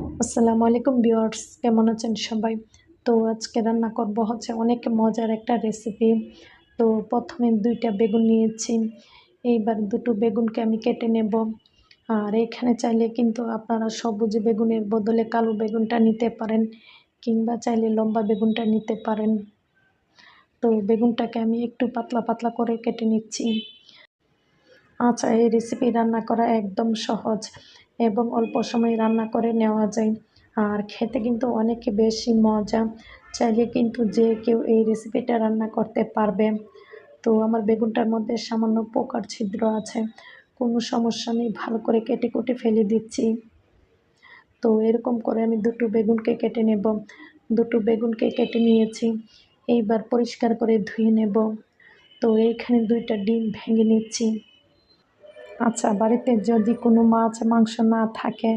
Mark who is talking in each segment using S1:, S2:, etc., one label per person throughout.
S1: আসসালামু আলাইকুম ভিউয়ার্স, কেমন আছেন সবাই? তো আজকে রান্না করব হচ্ছে অনেক মজার একটা রেসিপি তো প্রথমে দুইটা বেগুন নিয়েছি, এইবার দুটো বেগুনকে আমি কেটে নেব। আর এখানে চাইলে কিন্তু আপনারা সবুজ বেগুনের বদলে কালো বেগুনটা নিতে পারেন, কিংবা চাইলে লম্বা বেগুনটা নিতে পারেন। তো বেগুনটাকে আমি একটু পাতলা পাতলা করে কেটে নিচ্ছি। আচ্ছা এই রেসিপি রান্না করা একদম সহজ। এবং অল্প সময় রান্না করে নেওয়া যায়। আর খেতে কিন্তু অনেক বেশি মজা। চাইলে কিন্তু যে কেউ এই রেসিপিটা রান্না করতে পারবে। তো আমার বেগুনটার মধ্যে সামান্য পোকার ছিদ্র আছে। কোনো সমস্যা নেই, ভালো করে কেটে কুটে ফেলে দিচ্ছি। তো এরকম করে আমি দুটো বেগুনকে কেটে নেব। দুটো বেগুনকে কেটে নিয়েছি। এইবার পরিষ্কার করে ধুয়ে নেব। তো এইখানে দুইটা ডিম ভেঙে নিচ্ছি। আচ্ছা বাড়িতে যদি কোনো মাছ, মাংস না থাকে,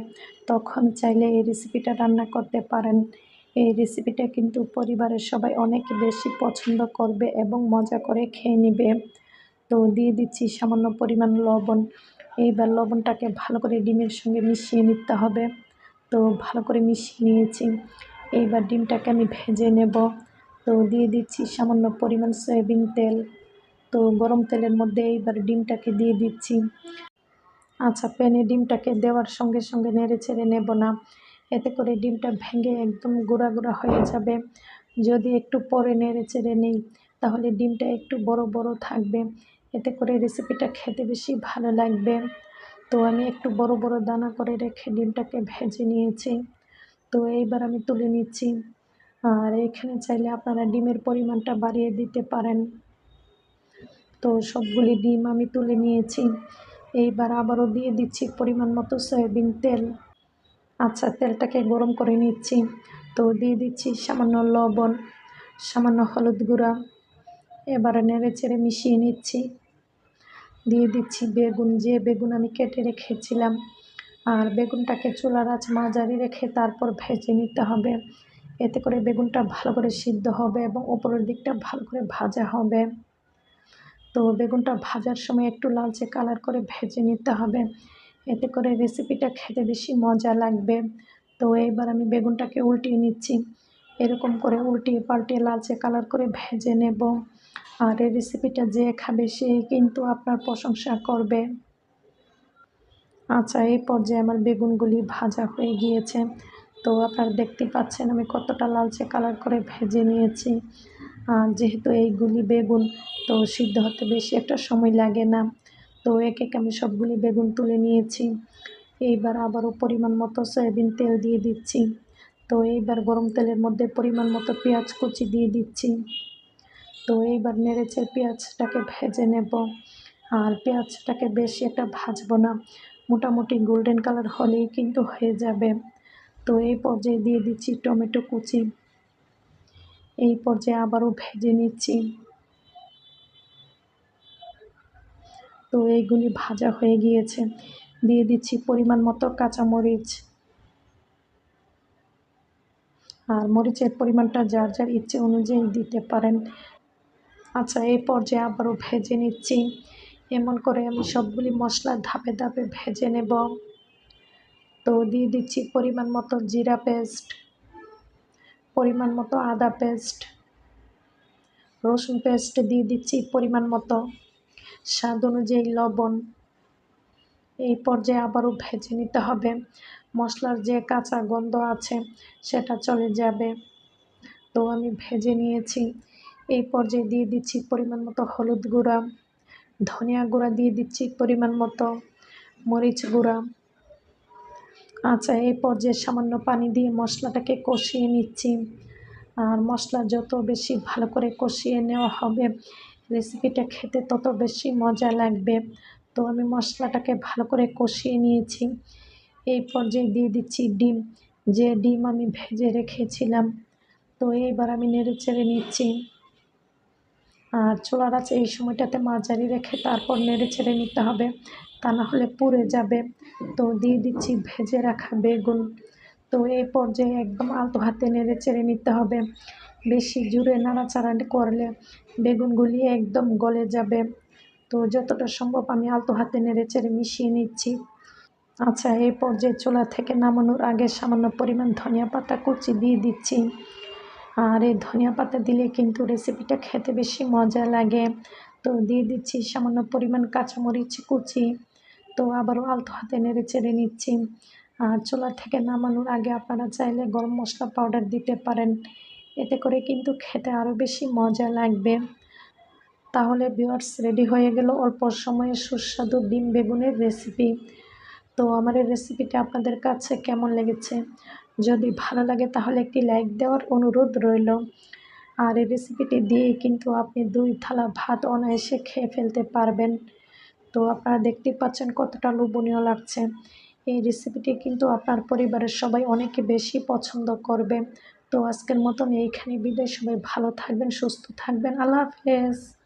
S1: তখন চাইলে এই রেসিপিটা রান্না করতে পারেন। এই রেসিপিটা কিন্তু পরিবারের সবাই অনেক বেশি পছন্দ করবে এবং মজা করে খেয়ে নেবে। তো দিয়ে দিচ্ছি সামান্য পরিমাণ লবণ। এইবার লবণটাকে ভালো করে ডিমের সঙ্গে মিশিয়ে নিতে হবে। তো ভালো করে মিশিয়ে নিয়েছি। এইবার ডিমটাকে আমি ভেজে নেব। তো দিয়ে দিচ্ছি সামান্য পরিমাণ সয়াবিন তেল। তো গরম তেলের মধ্যে এইবার ডিমটাকে দিয়ে দিচ্ছি। আচ্ছা প্যানে ডিমটাকে দেওয়ার সঙ্গে সঙ্গে নেড়ে ছেড়ে নেব না। এতে করে ডিমটা ভেঙে একদম গুঁড়া গুঁড়া হয়ে যাবে। যদি একটু পরে নেড়ে চেড়ে নিই, তাহলে ডিমটা একটু বড় বড় থাকবে। এতে করে রেসিপিটা খেতে বেশি ভালো লাগবে। তো আমি একটু বড় বড় দানা করে রেখে ডিমটাকে ভেজে নিয়েছি। তো এইবার আমি তুলে নিচ্ছি। আর এখানে চাইলে আপনারা ডিমের পরিমাণটা বাড়িয়ে দিতে পারেন। তো সবগুলি ডিম আমি তুলে নিয়েছি। এইবার আবারও দিয়ে দিচ্ছি পরিমাণ মতো সয়াবিন তেল। আচ্ছা তেলটাকে গরম করে নিচ্ছি। তো দিয়ে দিচ্ছি সামান্য লবণ, সামান্য হলুদ গুঁড়া। এবারে নেড়ে চেড়ে মিশিয়ে নিচ্ছি। দিয়ে দিচ্ছি বেগুন, যে বেগুন আমি কেটে রেখেছিলাম। আর বেগুনটাকে চুলার আঁচ মাঝারি রেখে তারপর ভেজে নিতে হবে। এতে করে বেগুনটা ভালো করে সিদ্ধ হবে এবং উপরের দিকটা ভালো করে ভাজা হবে। তো বেগুনটা ভাজার সময় একটু লালচে কালার করে ভেজে নিতে হবে। এতে করে রেসিপিটা খেতে বেশি মজা লাগবে। তো এইবার আমি বেগুনটাকে উল্টিয়ে নিচ্ছি। এরকম করে উল্টিয়ে পাল্টিয়ে লালচে কালার করে ভেজে নেব। আর এই রেসিপিটা যে খাবে সেই কিন্তু আপনার প্রশংসা করবে। আচ্ছা এই পর্যায়ে আমার বেগুনগুলি ভাজা হয়ে গিয়েছে। তো আপনারা দেখতে পাচ্ছেন আমি কতটা লালচে কালার করে ভেজে নিয়েছি। যেহেতু এইগুলি বেগুন, তো সিদ্ধ হতে বেশি একটা সময় লাগে না। তো এক এক আমি সবগুলি বেগুন তুলে নিয়েছি। এইবার আবারও পরিমাণ মতো সয়াবিন তেল দিয়ে দিচ্ছি। তো এইবার গরম তেলের মধ্যে পরিমাণ মতো পেঁয়াজ কুচি দিয়ে দিচ্ছি। তো এইবার নেড়েছে পেঁয়াজটাকে ভেজে নেব। আর পেঁয়াজটাকে বেশি একটা ভাজবো না। মোটামুটি গোল্ডেন কালার হলেই কিন্তু হয়ে যাবে। তো এই পর্যায়ে দিয়ে দিচ্ছি টমেটো কুচি। এই পর্যায়ে আবারও ভেজে নিচ্ছি। তো এইগুলি ভাজা হয়ে গিয়েছে। দিয়ে দিচ্ছি পরিমাণ মতো কাঁচামরিচ। আর মরিচের পরিমাণটা যার যার ইচ্ছে অনুযায়ী দিতে পারেন। আচ্ছা এই পর্যায়ে আবারও ভেজে নিচ্ছি। এমন করে আমি সবগুলি মশলা ধাপে ধাপে ভেজে নেব। তো দিয়ে দিচ্ছি পরিমাণ মতো জিরা পেস্ট। পরিমাণ মতো আদা পেস্ট, রসুন পেস্ট দিয়ে দিচ্ছি পরিমাণ মতো। স্বাদ অনুযায়ী লবণ। এই পর্যায়ে আবারও ভেজে নিতে হবে। মশলার যে কাঁচা গন্ধ আছে, সেটা চলে যাবে। তো আমি ভেজে নিয়েছি। এই পর্যায়ে দিয়ে দিচ্ছি পরিমাণ মতো হলুদ গুঁড়া, ধনিয়া গুঁড়া দিয়ে দিচ্ছি পরিমাণ মতো মরিচ গুঁড়া। আচ্ছা এই পর্যায়ে সামান্য পানি দিয়ে মশলাটাকে কষিয়ে নিচ্ছি। আর মশলা যত বেশি ভালো করে কষিয়ে নেওয়া হবে রেসিপিটা খেতে তত বেশি মজা লাগবে। তো আমি মশলাটাকে ভালো করে কষিয়ে নিয়েছি। এই পর্যায়ে দিয়ে দিচ্ছি ডিম, যে ডিম আমি ভেজে রেখেছিলাম। তো এইবার আমি নেড়ে চেড়ে নিচ্ছি। আর চোলার আছে এই সময়টাতে মাঝারি রেখে তারপর নেড়ে ছেড়ে নিতে হবে। তা না হলে পুড়ে যাবে। তো দিয়ে দিচ্ছি ভেজে রাখা বেগুন। তো এই পর্যায়ে একদম আলতো হাতে নেড়ে চেড়ে নিতে হবে। বেশি জুড়ে নাড়াচাড়া করলে বেগুনগুলি একদম গলে যাবে। তো যতটা সম্ভব আমি আলতো হাতে নেড়ে চেড়ে মিশিয়ে নিচ্ছি। আচ্ছা এই পর্যায়ে চোলা থেকে নামানোর আগে সামান্য পরিমাণ ধনিয়া পাতা কুচি দিয়ে দিচ্ছি। আর এই ধনিয়া পাতা দিলে কিন্তু রেসিপিটা খেতে বেশি মজা লাগে। তো দিয়ে দিচ্ছি সামান্য পরিমাণ কাঁচামরিচ কুচি। তো আবারও আলতো হাতে নেড়ে চেড়ে নিচ্ছি। আর চুলা থেকে নামানোর আগে আপনারা চাইলে গরম মশলা পাউডার দিতে পারেন। এতে করে কিন্তু খেতে আরও বেশি মজা লাগবে। তাহলে বিয়ার্স রেডি হয়ে গেল অল্প সময়ে সুস্বাদু ডিম বেগুনের রেসিপি তো আমার এই রেসিপিটা আপনাদের কাছে কেমন লেগেছে? যদি ভালো লাগে তাহলে একটি লাইক দেওয়ার অনুরোধ রইল। আর এই রেসিপিটি দিয়ে কিন্তু আপনি দুই থালা ভাত অনায়াসে খেয়ে ফেলতে পারবেন। তো আপনারা দেখতেই পাচ্ছেন কতটা লোভনীয় লাগছে। এই রেসিপিটি কিন্তু আপনার পরিবারের সবাই অনেকে বেশি পছন্দ করবে। তো আজকের মতন এইখানে বিদায়। সবাই ভালো থাকবেন, সুস্থ থাকবেন। আল্লাহ হাফেজ।